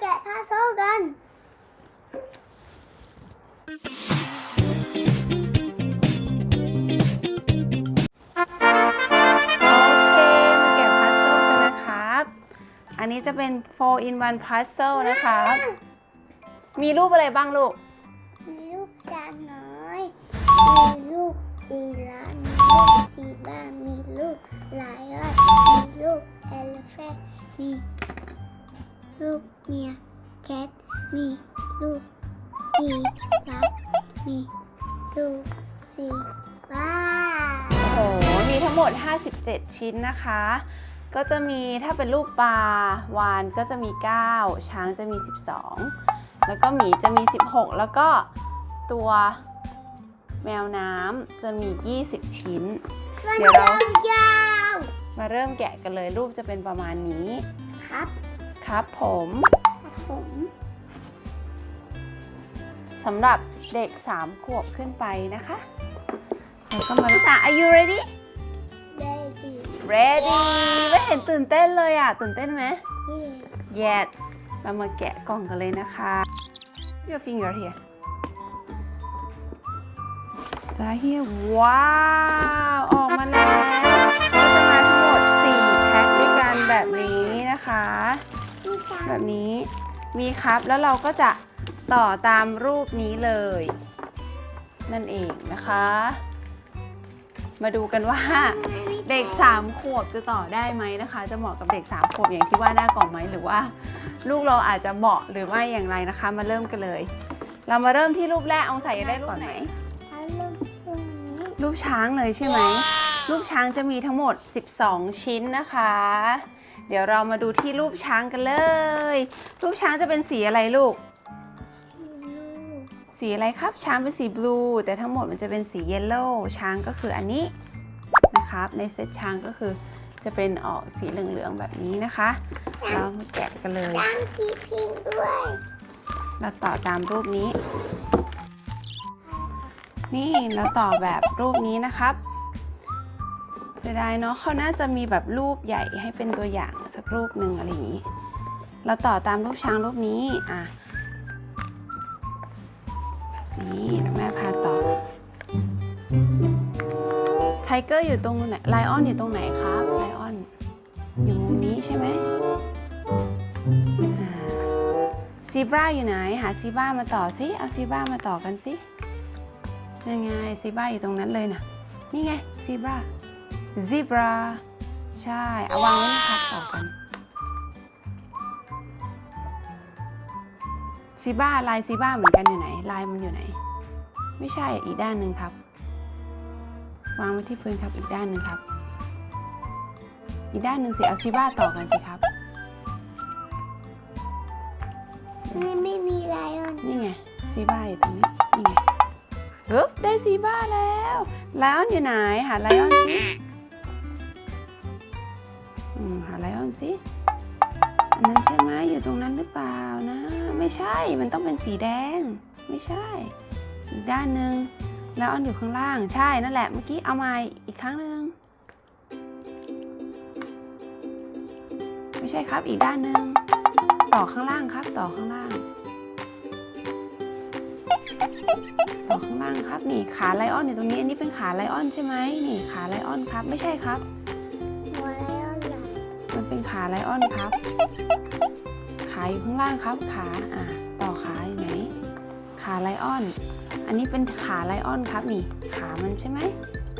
แกะพาโซลกันโอเคมาแกะพัซเซิลกันนะครับ อันนี้จะเป็น 4 in 1 puzzle นะครับ มีรูปอะไรบ้างลูก มีลูกช้างน้อย มีลูกอีลานมีลูกซีบ้ามีลูกไลออนมีลูกเอลเฟนมีลูก เมีย แคท มี ลูกจีราฟมีลูกซีบ้าโอ้โห มีทั้งหมด 57 ชิ้นนะคะ ก็จะมีถ้าเป็นรูปปลาวานก็จะมี 9 ช้างจะมี 12 แล้วก็หมีจะมี 16 แล้วก็ตัวแมวน้ำจะมี 20 ชิ้น เดี๋ยวเรายาวมาเริ่มแกะกันเลยรูปจะเป็นประมาณนี้ๆครับ ครับผม ผมสำหรับเด็ก 3 ขวบขึ้นไปนะคะแล้วก็มาภาษา Are you ready ได้ดี ready ไม่เห็นตื่นเต้นเลยอะ ตื่นเต้นไหมนี่ yes เรามาแกะกล่องกันเลยนะคะ your finger here start here ว้าว ออกมาแล้วก็จะมาทั้งหมด 4 แพ็คด้วยกันแบบนี้นะคะผู้ชายแบบนี้ มีครับแล้วเราก็จะต่อตามรูปนี้เลย นั่นเองนะคะ มาดูกันว่าเด็ก 3 ขวบจะต่อได้ไหมนะคะ จะเหมาะกับเด็ก 3 ขวบอย่างที่ว่าหน้ากล่องไหมหรือว่า ลูกเราอาจจะเหมาะหรือไม่อย่างไรนะคะ มาเริ่มกันเลย เรามาเริ่มที่รูปแรกเอาใส่ได้รูปไหนถ้าลูกตรงนี้รูปช้างเลยใช่ไหมรูปช้างจะมีทั้งหมด 12 ชิ้นนะคะ เดี๋ยวเรามาดูที่รูปช้างกันเลย รูปช้างจะเป็นสีอะไรลูกที่ลูก สีอะไรครับ ช้างเป็นสีบลู แต่ทั้งหมดมันจะเป็นสีเยลโล่ช้างก็คืออันนี้นะครับ ในเซตช้างก็คือจะเป็นออกสีเหลืองๆแบบนี้นะคะ เรามาแกะกันเลย ช้างสีพิงค์ด้วย เราต่อตามรูปนี้ นี่เราต่อแบบรูปนี้นะครับเสียดายเนาะเขาน่าจะมีแบบรูปใหญ่ให้เป็นตัวอย่างสักรูปหนึ่งอะไรอย่างนี้ เราต่อตามรูปช้างรูปนี้อะแบบนี้แล้วแม่พาต่อไทเกอร์อยู่ตรงไหนไลออนอยู่ตรงไหนครับไลออนอยู่มุมนี้ใช่ไหมอ่าซีบราอยู่ไหน หาซีบรามาต่อสิเอาซีบรามาต่อกันสิยังไงซีบราอยู่ตรงนั้นเลยนะนี่ไงซีบรา ซีบราใช่เอาวางไว้นะครับต่อกันซีบราลายซีบราเหมือนกันอยู่ไหน ลายมันอยู่ไหน ไม่ใช่อีกด้านหนึ่งครับ วางไว้ที่พื้นครับอีกด้านหนึ่งครับ อีกด้านหนึ่งสิเอาซีบราต่อกันสิครับนี่ไม่มีไลออนนี่ไงซีบ้าอยู่ตรงนี้นี่ไงปึ๊บได้ซีบ้าแล้วไลออนอยู่ไหนหาไลออนสิ อันนั้นใช่ไหมอยู่ตรงนั้นหรือเปล่านะ ไม่ใช่ มันต้องเป็นสีแดง ไม่ใช่ อีกด้านหนึ่งไลออนอยู่ข้างล่างใช่นั่นแหละเมื่อกี้เอามาอีกครั้งหนึ่งไม่ใช่ครับอีกด้านหนึ่งต่อข้างล่างครับ ต่อข้างล่าง ต่อข้างล่างครับนี่ขาไลออนอยู่ตรงนี้อันนี้เป็นขาไลออนใช่ไหมนี่ขาไลออนครับ ไม่ใช่ครับ ไลออนครับ ขาอยู่ข้างล่างครับ ขาอ่าต่อขาอยู่ไหน ขาไลออน อันนี้เป็นขาไลออนครับนี่ ขามันใช่ไหม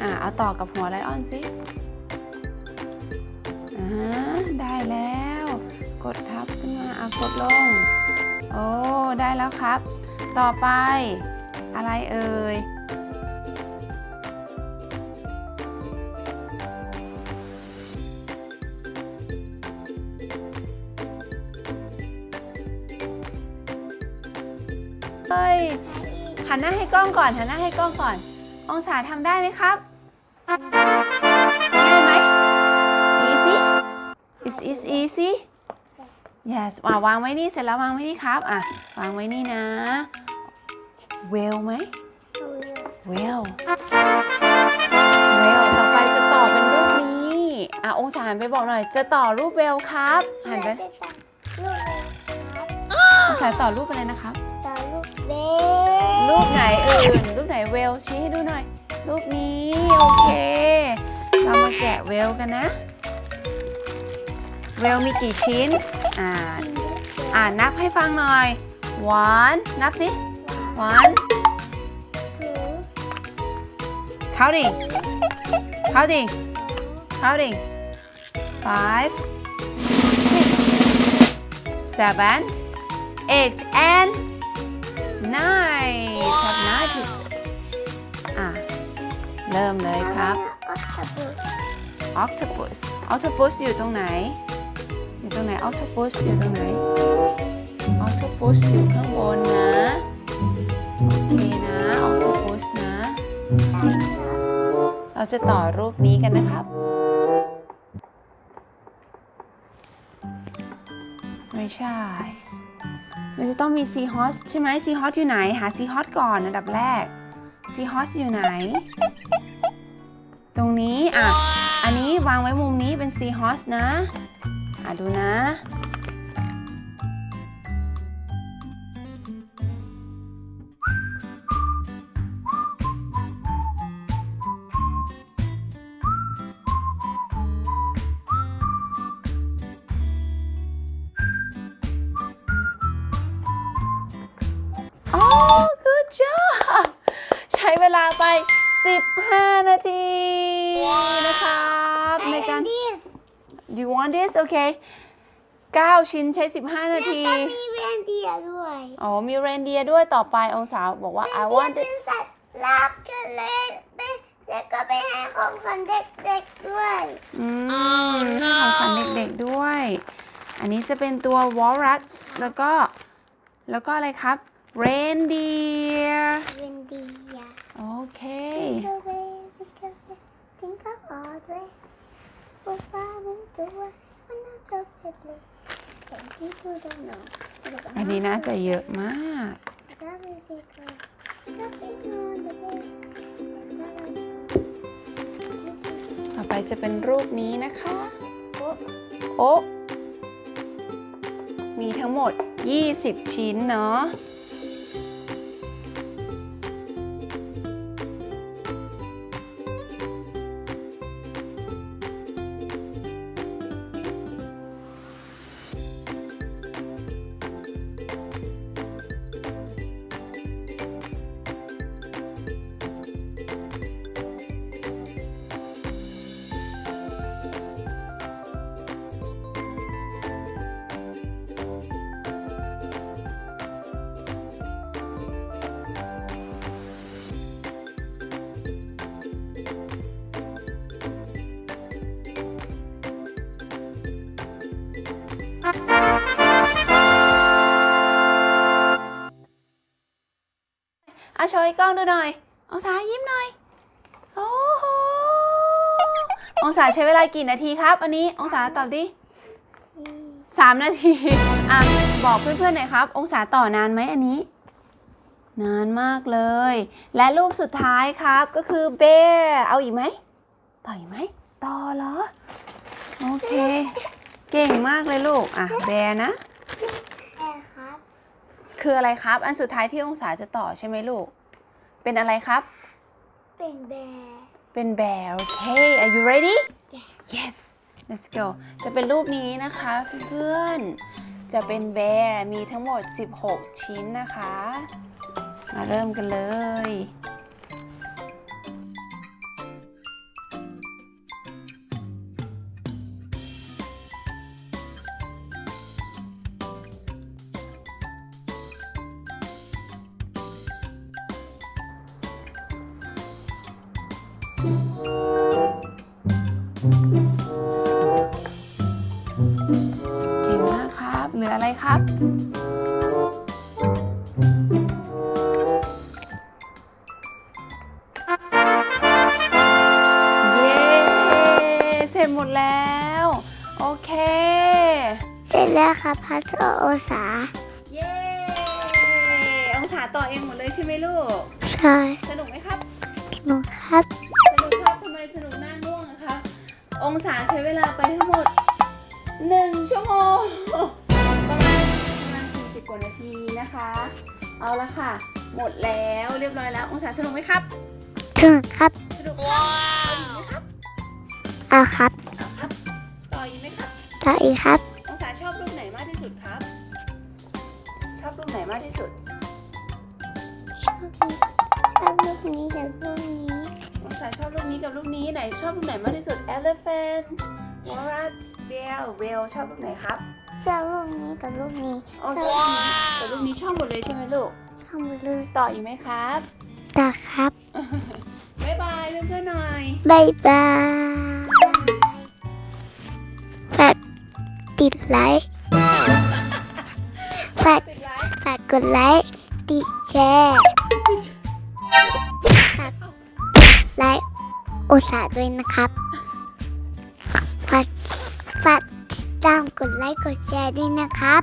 อ่าเอาต่อกับหัวไลออนสิอ่าได้แล้ว กดทับขึ้นมาเอากดลง โอ้ได้แล้วครับ ต่อไปอะไรเอ่ย เฮ้ยหันหน้าให้กล้องก่อนหันหน้าให้กล้องก่อน องศาทำได้ไหมครับได้ไหม easy is is easy yes อะวางไว้นี่เสร็จแล้ววางไว้นี่ครับอะวางไว้นี่นะ well ไหม well well ต่อไปจะต่อเป็นรูปนี้อะองศาหันไปบอกหน่อย จะต่อรูป well ครับหันไปเราจะสั่งลูกเลยครับาต่อรูปอะไรนะครับต่อลูกเบ รูปไหนอื่นรูปไหนเวลชี้ให้ดูหน่อย รูปนี้โอเค เรามาแกะเวลกันนะ เวลมีกี่ชิ้น อ่า อ่านับให้ฟังหน่อย one นับสิ one counting counting counting five six seven eight and nine have nine pieces อะ เริ่มเลยครับ octopus octopus อยู่ตรงไหน อยู่ตรงไหน octopus อยู่ตรงไหน octopus อยู่ข้างบนนะ โอเคนะ octopus นะ เราจะต่อรูปนี้กันนะครับ ไม่ใช่ มันจะต้องมีซีฮอสใช่ไหมซีฮอสอยู่ไหน หาซีฮอสก่อนอันดับแรกซีฮอสอยู่ไหน ตรงนี้อะ อันนี้วางไว้มุมนี้เป็นซีฮอสนะ อะดูนะ 15 นาทีนะครับในการ Do you want this? Okay 9 ชิ้นใช้ 15 นาทีแล้วก็มีแวนเดียด้วยอ๋อมีเรนเดียร์ด้วยต่อไปองศาบอกว่า I แวน want เดีย it เป็นสัตว์รักกันเลยไปแล้วก็ไปให้ของขวัญเด็กๆด้วยอืมให้ของขวัญเด็กๆด้วย อันนี้จะเป็นตัว walrus แล้วก็ แล้วก็อะไรครับ reindeer แวน เดียโอเค Think away, think away, think of all the way. We'll find the way, we're not so quickly. And people don't know. อันนี้น่าจะเยอะมาก Nothing on the way. ต่อไปจะเป็นรูปนี้นะคะ โอ๊ะมีทั้งหมด 20 ชิ้นเนาะ อะโชว์ให้กล้องดูหน่อย องศายิ้มหน่อย โอ้โห องศาใช้เวลากี่นาทีครับ อันนี้ องศาตอบดิสามนาที อะ บอกเพื่อนๆหน่อยครับ องศาต่อนานไหมอันนี้ นานมากเลย และรูปสุดท้ายครับก็คือ bear เอาอีกไหม ต่ออีกไหม ต่อเหรอ โอเค เก่งมากเลยลูก อะ bear นะแค่ครับคืออะไรครับ อันสุดท้ายที่องศาจะต่อใช่ไหมลูก เป็นอะไรครับ เป็นแบร์เป็น bear โอเค are you ready yes let's go จะเป็นรูปนี้นะคะเพื่อนๆจะเป็น bear มีทั้งหมด 16 ชิ้นนะคะ มาเริ่มกันเลย เก่งมากครับ เหลืออะไรครับ เย้ เสร็จหมดแล้ว โอเค เสร็จแล้วครับพัชโอสา เย้ องศาต่อเองหมดเลยใช่ไหมลูก ใช่ สนุกไหมครับสนุกครับสนุกครับ องศาใช้เวลาไปทั้งหมด 1 ชั่วโมง ประมาณประมาณ40กว่าว่านาทีนะคะ เอาละค่ะ หมดแล้วเรียบร้อยแล้ว องศาสนุกไหมครับถึงครับสนุกครับเอาอีกไหมครับเอาครับเอาครับ ต่ออีกไหมครับต่ออีกครับ องศาชอบรูปไหนมากที่สุดครับ ชอบรูปไหนมากที่สุด ชอบชอบรูปนี้กับรูปนี้ องศาชอบรูปนี้กับรูปนี้ไหนชอบรูปไหนมากที่สุด elephant walrus bear whale ชอบรูปไหนครับชอบรูปนี้กับรูปนี้โอ้ชอบรูปนี้แต่รูปนี้ชอบหมดเลยใช่ไหมลูกชอบหมดเลยต่ออีกไหมครับต่อครับบ๊ายบายเพื่อนๆหน่อยบายบายฝากติดไลค์ฝากปิดไลฟ์ฝากกดไลค์ติดแชร์ ไลค์โอสาด้วยนะครับฝากฝากตามกดไลค์กดแชร์ด้วยนะครับ